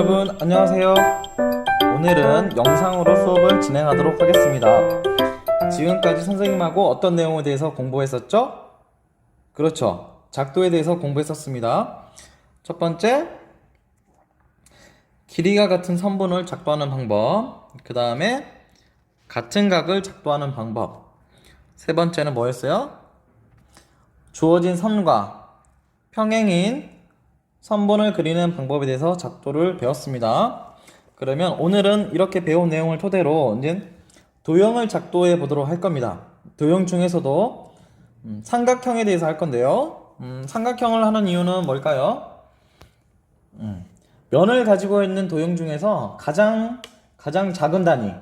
여러분 안녕하세요. 오늘은 영상으로 수업을 진행하도록 하겠습니다. 지금까지 선생님하고 어떤 내용에 대해서 공부했었죠? 그렇죠. 작도에 대해서 공부했었습니다. 첫 번째, 길이가 같은 선분을 작도하는 방법. 그 다음에 같은 각을 작도하는 방법. 세 번째는 뭐였어요? 주어진 선과 평행인 선분을 그리는 방법에 대해서 작도를 배웠습니다. 그러면 오늘은 이렇게 배운 내용을 토대로 이제 도형을 작도해 보도록 할 겁니다. 도형 중에서도 음, 삼각형에 대해서 할 건데요. 음, 삼각형을 하는 이유는 뭘까요? 음, 면을 가지고 있는 도형 중에서 가장 가장 작은 단위,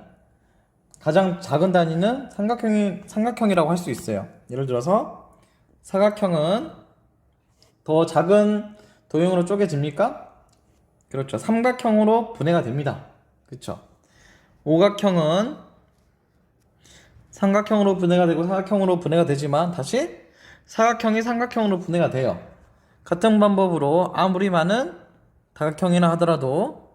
가장 작은 단위는 삼각형이 삼각형이라고 할 수 있어요. 예를 들어서 사각형은 더 작은 도형으로 쪼개집니까? 그렇죠. 삼각형으로 분해가 됩니다. 그렇죠. 오각형은 삼각형으로 분해가 되고 사각형으로 분해가 되지만 다시 사각형이 삼각형으로 분해가 돼요. 같은 방법으로 아무리 많은 다각형이나 하더라도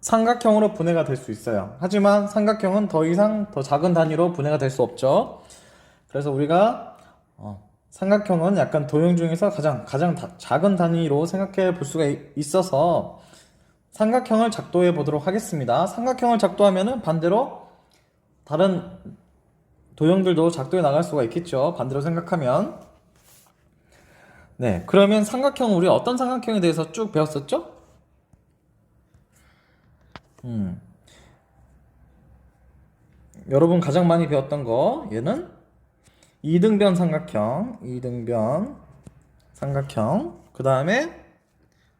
삼각형으로 분해가 될 수 있어요. 하지만 삼각형은 더 이상 더 작은 단위로 분해가 될 수 없죠. 그래서 우리가 어, 삼각형은 약간 도형 중에서 가장 가장 다- 작은 단위로 생각해 볼 수가 이- 있어서 삼각형을 작도해 보도록 하겠습니다. 삼각형을 작도하면은 반대로 다른 도형들도 작도해 나갈 수가 있겠죠. 반대로 생각하면 네, 그러면 삼각형 우리 어떤 삼각형에 대해서 쭉 배웠었죠? 음. 여러분 가장 많이 배웠던 거 얘는 이등변 삼각형, 이등변 삼각형. 그 다음에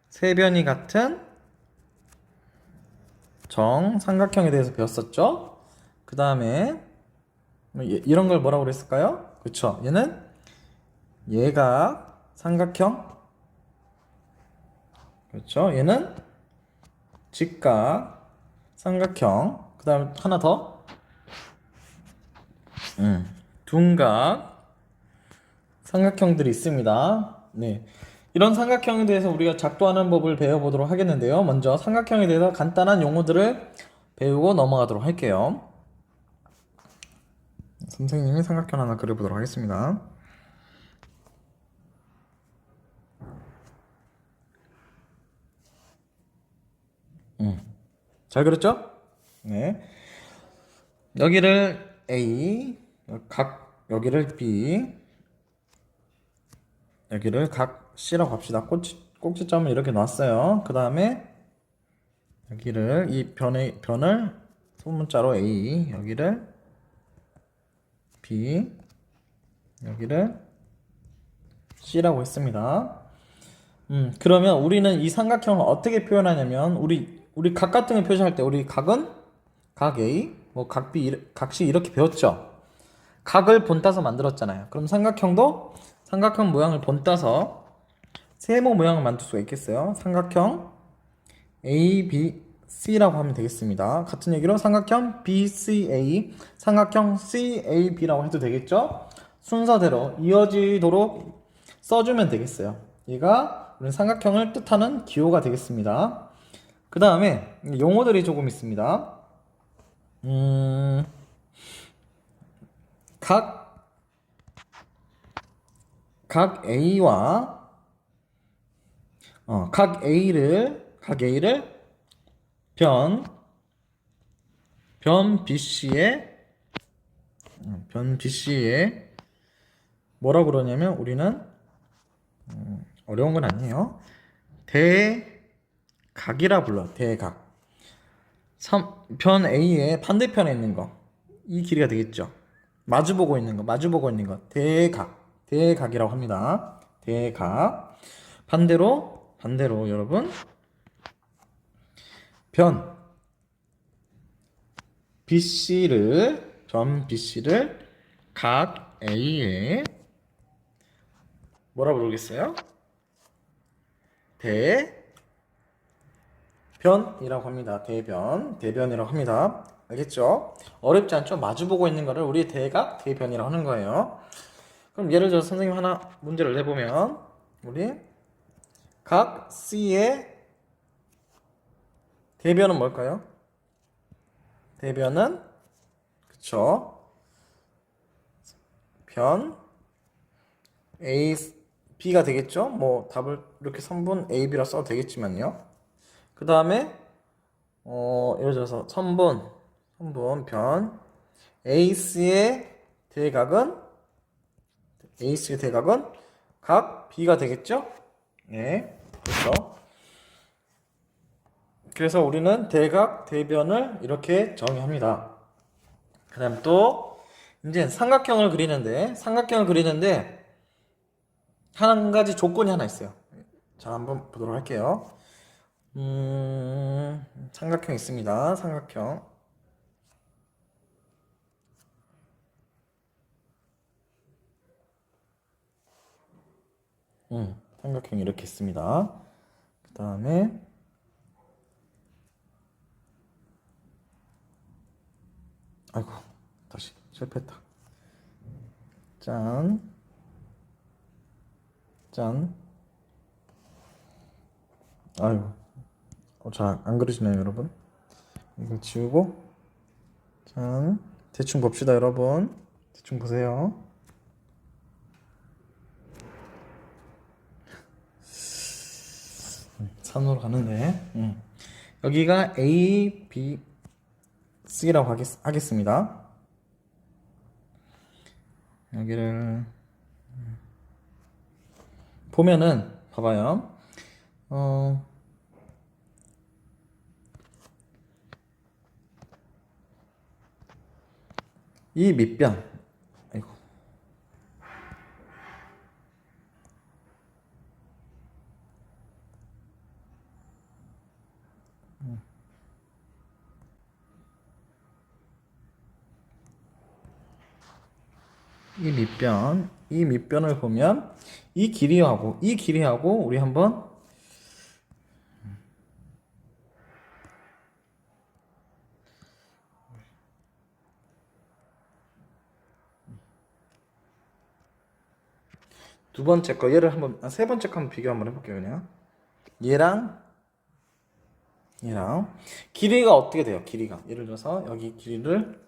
세 변이 같은 정 삼각형에 대해서 배웠었죠. 그 다음에 이런 걸 뭐라고 그랬을까요? 그쵸? 얘는 얘가 삼각형. 그렇죠? 얘는 직각 삼각형. 그 다음 하나 더. 음. 둔각 삼각형들이 있습니다. 네. 이런 삼각형에 대해서 우리가 작도하는 법을 배워보도록 하겠는데요. 먼저 삼각형에 대해서 간단한 용어들을 배우고 넘어가도록 할게요. 선생님이 삼각형 하나 그려보도록 하겠습니다. 음. 잘 그렸죠? 네. 여기를 A, 각 여기를 B, 여기를 각 C라고 합시다. 꼭지, 꼭지점을 이렇게 놨어요. 그 다음에 여기를 이 변의 변을 소문자로 A, 여기를 B, 여기를 C라고 했습니다. 음, 그러면 우리는 이 삼각형을 어떻게 표현하냐면 우리 우리 각 같은 거 표시할 때 우리 각은 각 A, 뭐 각 B, 각 C 이렇게 배웠죠. 각을 본따서 만들었잖아요. 그럼 삼각형도 삼각형 모양을 본따서 세모 모양을 만들 수가 있겠어요. 삼각형 A, B, C라고 하면 되겠습니다. 같은 얘기로 삼각형 B, C, A, 삼각형 C, A, B라고 해도 되겠죠. 순서대로 이어지도록 써주면 되겠어요. 얘가 우리 삼각형을 뜻하는 기호가 되겠습니다. 그 다음에 용어들이 조금 있습니다. 음, 각, 각 A와, 어, 각 A를, 각 A를 변, 변 BC의, 음, 변 BC의 뭐라고 그러냐면 우리는 음, 어려운 건 아니에요. 대각이라 불러. 대각. 삼- 편 A의 반대편에 있는 거. 이 길이가 되겠죠. 마주보고 있는 거, 마주보고 있는 거. 대각. 대각이라고 합니다. 대각. 반대로, 반대로 여러분. 변. BC를, 변 BC를 각 A에 뭐라 부르겠어요? 대 변이라고 합니다. 대변, 대변이라고 합니다. 알겠죠? 어렵지 않죠? 마주보고 있는 거를 우리 대각, 대변이라고 하는 거예요. 그럼 예를 들어 선생님 하나 문제를 내보면 우리 각 C의 대변은 뭘까요? 대변은 그쵸 변 A B가 되겠죠? 뭐 답을 이렇게 3분 A, B라 써도 되겠지만요. 그 다음에 어 예를 들어서 3분 3분 변 AC의 대각은 AC의 대각은 각 B가 되겠죠? 네, 그렇죠. 그래서 우리는 대각, 대변을 이렇게 정의합니다. 그 다음 또, 이제 삼각형을 그리는데, 삼각형을 그리는데, 한 가지 조건이 하나 있어요. 자, 한번 보도록 할게요. 음, 삼각형 있습니다. 삼각형. 음, 삼각형 이렇게 있습니다. 그 다음에, 아이고 다시 실패했다. 짠. 짠. 아이고 어, 잘안 그러시나요 여러분. 이거 지우고 짠. 대충 봅시다 여러분. 대충 보세요 음, 산으로 가는데 음. 여기가 A, B, C라고 하겠, 하겠습니다. 여기를 보면은 봐봐요. 어, 이 밑변 아이고 이 밑변, 이 밑변을 보면 이 길이하고 이 길이하고 우리 한번 두 번째 거 얘를 한번 아, 세 번째 거 한번 비교 한번 해볼게요 그냥. 얘랑 얘랑 길이가 어떻게 돼요? 길이가. 예를 들어서 여기 길이를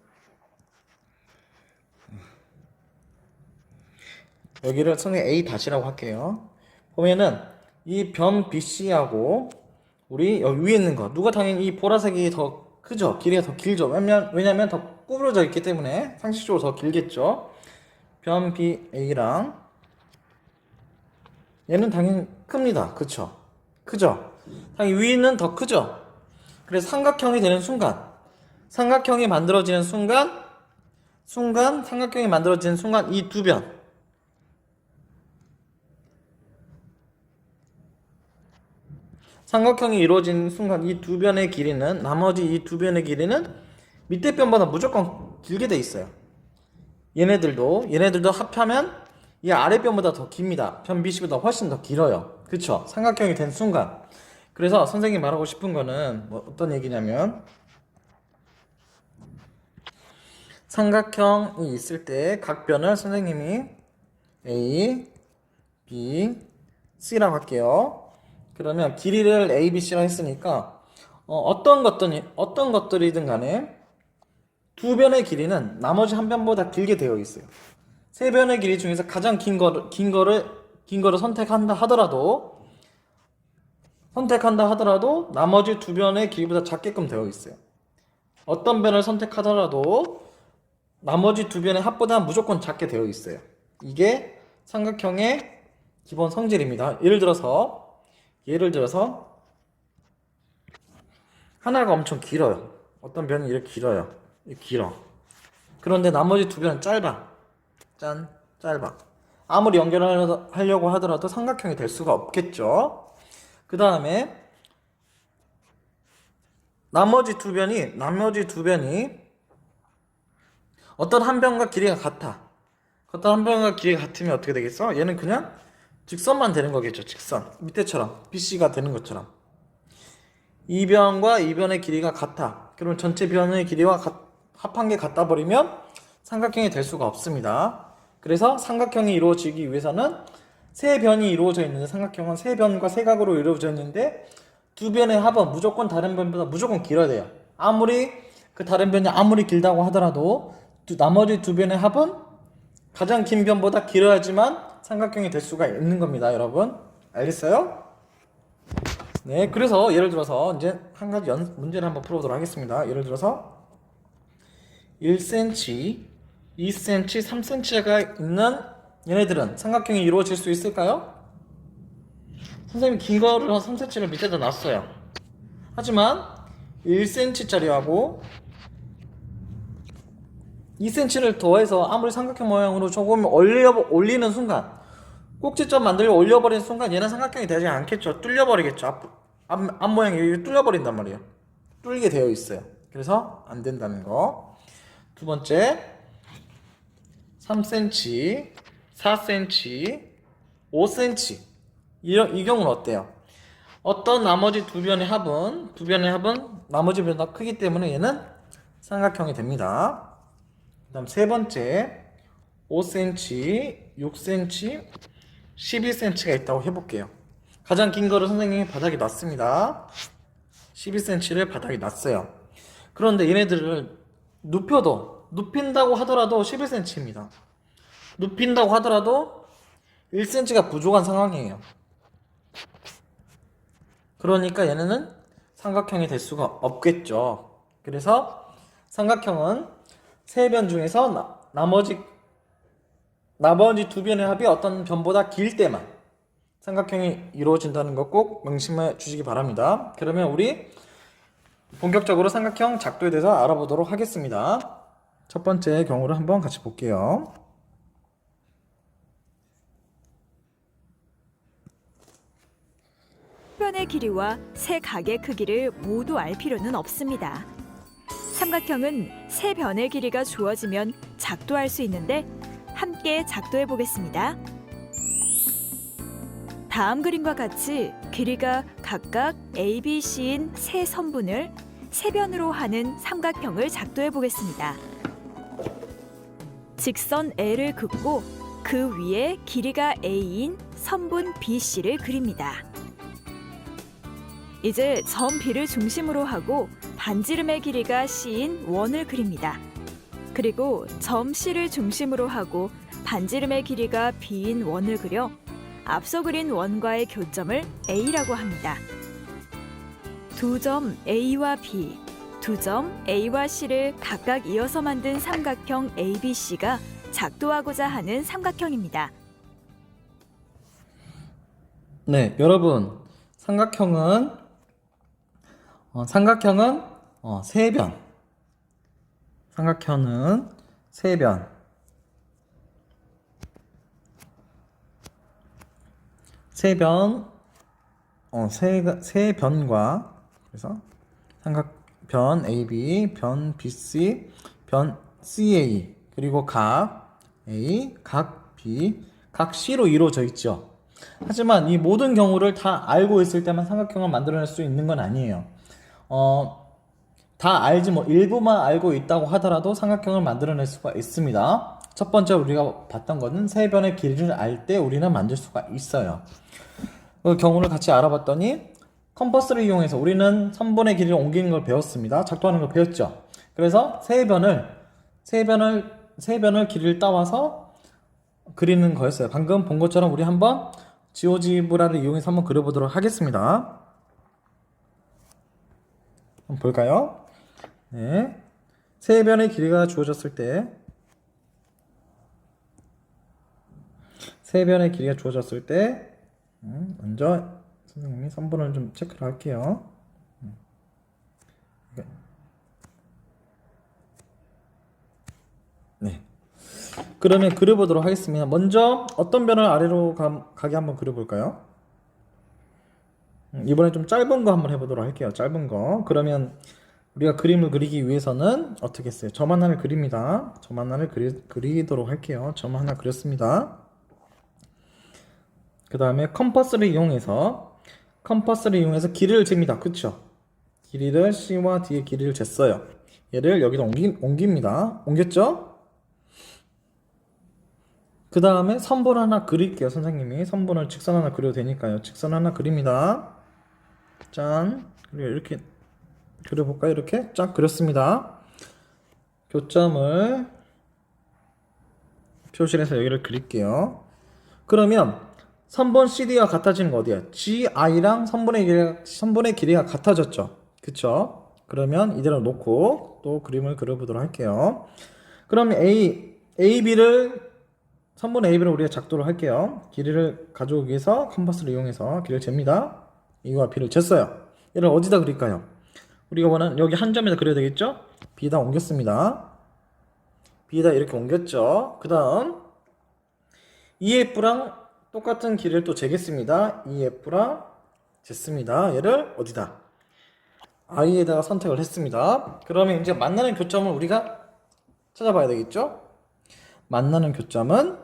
여기를 선생 A 다시라고 할게요. 보면은 이 변 BC하고 우리 여기 위에 있는 거 누가 당연히 이 보라색이 더 크죠? 길이가 더 길죠? 왜냐면, 왜냐면 더 구부러져 있기 때문에 상식적으로 더 길겠죠? 변 BA랑 얘는 당연히 큽니다. 그쵸? 크죠? 당연히 위는 더 크죠? 그래서 삼각형이 되는 순간 삼각형이 만들어지는 순간 순간 삼각형이 만들어지는 순간 이 두 변 삼각형이 이루어진 순간 이 두 변의 길이는 나머지 이 두 변의 길이는 밑에 변보다 무조건 길게 돼 있어요. 얘네들도 얘네들도 합하면 이 아래 변보다 더 깁니다. 변 BC보다 훨씬 더 길어요. 그쵸? 삼각형이 된 순간. 그래서 선생님이 말하고 싶은 거는 뭐 어떤 얘기냐면 삼각형이 있을 때 각 변을 선생님이 A, B, C라고 할게요. 그러면 길이를 A, B, C라 했으니까 어, 떤 것들이 어떤 것들이든 간에 두 변의 길이는 나머지 한 변보다 길게 되어 있어요. 세 변의 길이 중에서 가장 긴 거를 긴 거를 긴 거를 선택한다 하더라도 선택한다 하더라도 나머지 두 변의 길이보다 작게끔 되어 있어요. 어떤 변을 선택하더라도 나머지 두 변의 합보다 무조건 작게 되어 있어요. 이게 삼각형의 기본 성질입니다. 예를 들어서 예를 들어서 하나가 엄청 길어요. 어떤 변이 이렇게 길어요. 이렇게 길어. 그런데 나머지 두 변은 짧아. 짠, 짧아. 아무리 연결하려고 하더라도 삼각형이 될 수가 없겠죠. 그 다음에 나머지 두 변이 나머지 두 변이 어떤 한 변과 길이가 같아. 어떤 한 변과 길이가 같으면 어떻게 되겠어? 얘는 그냥 직선만 되는 거겠죠. 직선. 밑에처럼 BC가 되는 것처럼. 이 변과 이 변의 길이가 같아. 그러면 전체 변의 길이와 같- 합한 게 같다 버리면 삼각형이 될 수가 없습니다. 그래서 삼각형이 이루어지기 위해서는 세 변이 이루어져 있는데 삼각형은 세 변과 세 각으로 이루어져 있는데 두 변의 합은 무조건 다른 변보다 무조건 길어야 돼요. 아무리 그 다른 변이 아무리 길다고 하더라도 두- 나머지 두 변의 합은 가장 긴 변보다 길어야지만 삼각형이 될 수가 있는 겁니다, 여러분. 알겠어요? 네, 그래서 예를 들어서 이제 한 가지 연, 문제를 한번 풀어보도록 하겠습니다. 예를 들어서 1cm, 2cm, 3cm가 있는 얘네들은 삼각형이 이루어질 수 있을까요? 선생님이 긴 거를 3cm를 밑에다 놨어요. 하지만 1cm짜리하고 2cm를 더해서 아무리 삼각형 모양으로 조금 올려, 올리는 순간 꼭지점 만들고 올려버리는 순간 얘는 삼각형이 되지 않겠죠. 뚫려버리겠죠. 앞, 앞, 앞 모양이 뚫려버린단 말이에요. 뚫리게 되어 있어요. 그래서 안 된다는 거. 두 번째 3cm, 4cm, 5cm 이, 이 경우는 어때요? 어떤 나머지 두 변의 합은 두 변의 합은 나머지 변보다 크기 때문에 얘는 삼각형이 됩니다. 그다음 세 번째 5cm, 6cm, 12cm가 있다고 해볼게요. 가장 긴 거를 선생님이 바닥에 놨습니다. 12cm를 바닥에 놨어요. 그런데 얘네들을 눕혀도 눕힌다고 하더라도 11cm입니다. 눕힌다고 하더라도 1cm가 부족한 상황이에요. 그러니까 얘네는 삼각형이 될 수가 없겠죠. 그래서 삼각형은 세 변 중에서 나, 나머지 나머지 두 변의 합이 어떤 변보다 길 때만 삼각형이 이루어진다는 거꼭 명심해 주시기 바랍니다. 그러면 우리 본격적으로 삼각형 작도에 대해서 알아보도록 하겠습니다. 첫 번째 경우를 한번 같이 볼게요. 변의 길이와 세 각의 크기를 모두 알 필요는 없습니다. 삼각형은 세 변의 길이가 주어지면 작도할 수 있는데 함께 작도해 보겠습니다. 다음 그림과 같이 길이가 각각 A, B, C인 세 선분을 세 변으로 하는 삼각형을 작도해 보겠습니다. 직선 L을 긋고 그 위에 길이가 A인 선분 BC를 그립니다. 이제 점 B를 중심으로 하고 반지름의 길이가 C인 원을 그립니다. 그리고 점 C를 중심으로 하고 반지름의 길이가 B인 원을 그려 앞서 그린 원과의 교점을 A라고 합니다. 두 점 A와 B, 두 점 A와 C를 각각 이어서 만든 삼각형 ABC가 작도하고자 하는 삼각형입니다. 네, 여러분 삼각형은 어, 삼각형은 어, 세 변. 삼각형은 세 변. 세 변, 어, 세, 세 변과 그래서 삼각변 AB, 변 BC, 변 CA 그리고 각 A, 각 B, 각 C로 이루어져 있죠. 하지만 이 모든 경우를 다 알고 있을 때만 삼각형을 만들어낼 수 있는 건 아니에요. 어, 다 알지 뭐 일부만 알고 있다고 하더라도 삼각형을 만들어낼 수가 있습니다. 첫 번째 우리가 봤던 거는 세 변의 길이를 알 때 우리는 만들 수가 있어요. 그 경우를 같이 알아봤더니 컴퍼스를 이용해서 우리는 선분의 길이를 옮기는 걸 배웠습니다. 작도하는 걸 배웠죠. 그래서 세 변을 세 변을 세 변을 길이를 따와서 그리는 거였어요. 방금 본 것처럼 우리 한번 지오지브라를 이용해서 한번 그려보도록 하겠습니다. 한번 볼까요? 네. 세 변의 길이가 주어졌을 때, 세 변의 길이가 주어졌을 때, 음, 먼저 선생님이 선분을 좀 체크를 할게요. 음. 네. 그러면 그려보도록 하겠습니다. 먼저 어떤 변을 아래로 가, 가게 한번 그려볼까요? 음, 이번에 좀 짧은 거 한번 해보도록 할게요. 짧은 거. 그러면 우리가 그림을 그리기 위해서는 어떻게 했어요? 점 하나를 그립니다. 점 하나를 그리, 그리도록 할게요. 점 하나 그렸습니다. 그 다음에 컴퍼스를 이용해서 컴퍼스를 이용해서 길이를 잽니다. 그쵸? 길이를 C와 D의 길이를 쟀어요. 얘를 여기다 옮기, 옮깁니다. 옮겼죠? 그 다음에 선분 하나 그릴게요. 선생님이 선분을 직선 하나 그려도 되니까요. 직선 하나 그립니다. 짠. 그리고 이렇게 그려볼까요? 이렇게 쫙 그렸습니다. 교점을 표시해서 여기를 그릴게요. 그러면 선분 CD와 같아지는 거 어디야? GI랑 선분의 길이가, 선분의 길이가 같아졌죠. 그쵸? 그러면 이대로 놓고 또 그림을 그려보도록 할게요. 그럼 A, AB를 선분 AB를 우리가 작도를 할게요. 길이를 가져오기 위해서 컴퍼스를 이용해서 길이를 잽니다. 이와 B를 쟀어요. 얘를 어디다 그릴까요? 우리가 원하는 여기 한 점에다 그려야 되겠죠? B에다 옮겼습니다. B에다 이렇게 옮겼죠. 그 다음 EF랑 똑같은 길이를 또 재겠습니다. EF랑 쟀습니다. 얘를 어디다? I에다가 선택을 했습니다. 그러면 이제 만나는 교점을 우리가 찾아봐야 되겠죠? 만나는 교점은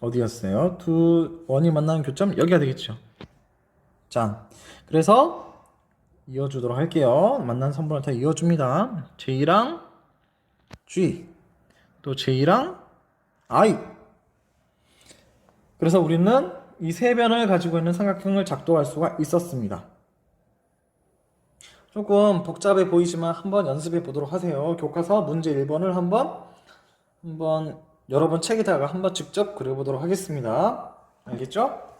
어디였어요? 두 원이 만나는 교점 여기가 되겠죠. 짠. 그래서 이어주도록 할게요. 만난 선분을 다 이어줍니다. J랑 G 또 J랑 I 그래서 우리는 이 세 변을 가지고 있는 삼각형을 작도할 수가 있었습니다. 조금 복잡해 보이지만 한번 연습해 보도록 하세요. 교과서 문제 1번을 한번 한번 여러분 책에다가 한번 직접 그려보도록 하겠습니다. 알겠죠?